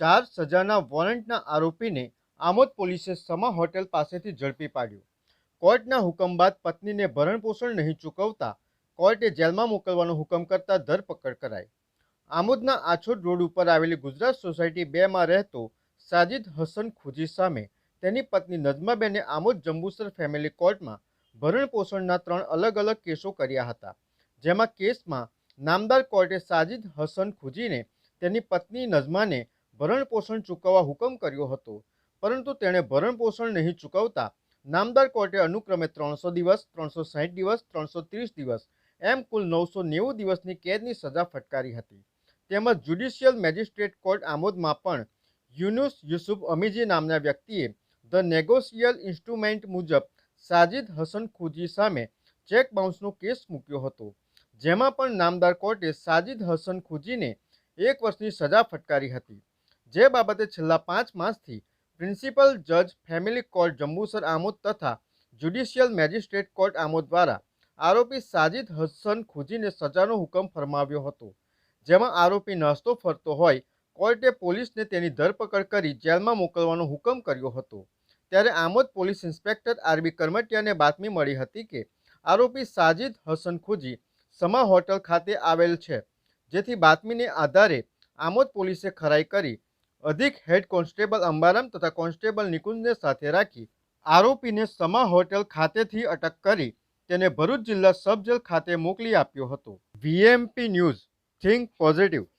ચાર સજાના વોરંટના આરોપીને આમોદ પોલીસે સમા હોટેલ પાસેથી ઝડપી પાડ્યો. કોર્ટના હુકમ બાદ પત્નીને ભરણપોષણ નહીં ચૂકવતા કોર્ટે જેલમાં મોકલવાનો હુકમ કરતા ધરપકડ કરાઈ. આમોદના આછોડ રોડ ઉપર આવેલી ગુજરાત સોસાયટી બેમાં રહેતો સાજિદ હસન ખુજી સામે તેની પત્ની નજમાબેને આમોદ જંબુસર ફેમિલી કોર્ટમાં ભરણપોષણના ત્રણ અલગ અલગ કેસો કર્યા હતા, જેમાં કેસમાં નામદાર કોર્ટે સાજિદ હસન ખુજીને તેની પત્ની નજમાને ભરણપોષણ ચૂકવવા હુકમ કર્યો હતો. પરંતુ તેણે ભરણપોષણ નહીં ચૂકવતા નામદાર કોર્ટે અનુક્રમે ત્રણસો દિવસ, ત્રણસો સાહીઠ દિવસ, ત્રણસો ત્રીસ દિવસ, એમ કુલ નવસો નેવું દિવસની કેદની સજા ફટકારી હતી. તેમજ જ્યુડિશિયલ મેજિસ્ટ્રેટ કોર્ટ આમોદમાં પણ યુનુસ યુસુફ અમીજી નામના વ્યક્તિએ ધ નેગોશિયલ ઇન્સ્ટ્રુમેન્ટ મુજબ સાજિદ હસન ખુજી સામે ચેક બાઉન્સનો કેસ મૂક્યો હતો, જેમાં પણ નામદાર કોર્ટે સાજિદ હસન ખુજીને એક વર્ષની સજા ફટકારી હતી. જે બાબતે છેલ્લા પાંચ માસથી પ્રિન્સિપલ જજ ફેમિલી કોર્ટ જંબુસર આમોદ તથા જ્યુડિશિયલ મેજિસ્ટ્રેટ કોર્ટ આમોદ દ્વારા આરોપી સાજિદ હસન ખુજીને સજાનો હુકમ ફરમાવ્યો હતો. જેમાં આરોપી નાસ્તો ફરતો હોય, કોર્ટે પોલીસને તેની ધરપકડ કરી જેલમાં મોકલવાનો હુકમ કર્યો હતો. ત્યારે Amod police inspector R B કરમટિયાને બાતમી મળી હતી કે આરોપી સાજિદ હસન ખુજી સમા હોટલ ખાતે આવેલ છે, જેથી બાતમીને આધારે આમોદ પોલીસે ખરાઈ કરી અધિક હેડ કોન્સ્ટેબલ અંબારામ તથા કોન્સ્ટેબલ નિકુંજને સાથે રાખી આરોપીને સમા હોટેલ ખાતેથી અટક કરી તેને ભરૂચ જિલ્લા સબ જેલ ખાતે મોકલી આપ્યો હતો. VMP news, think positive.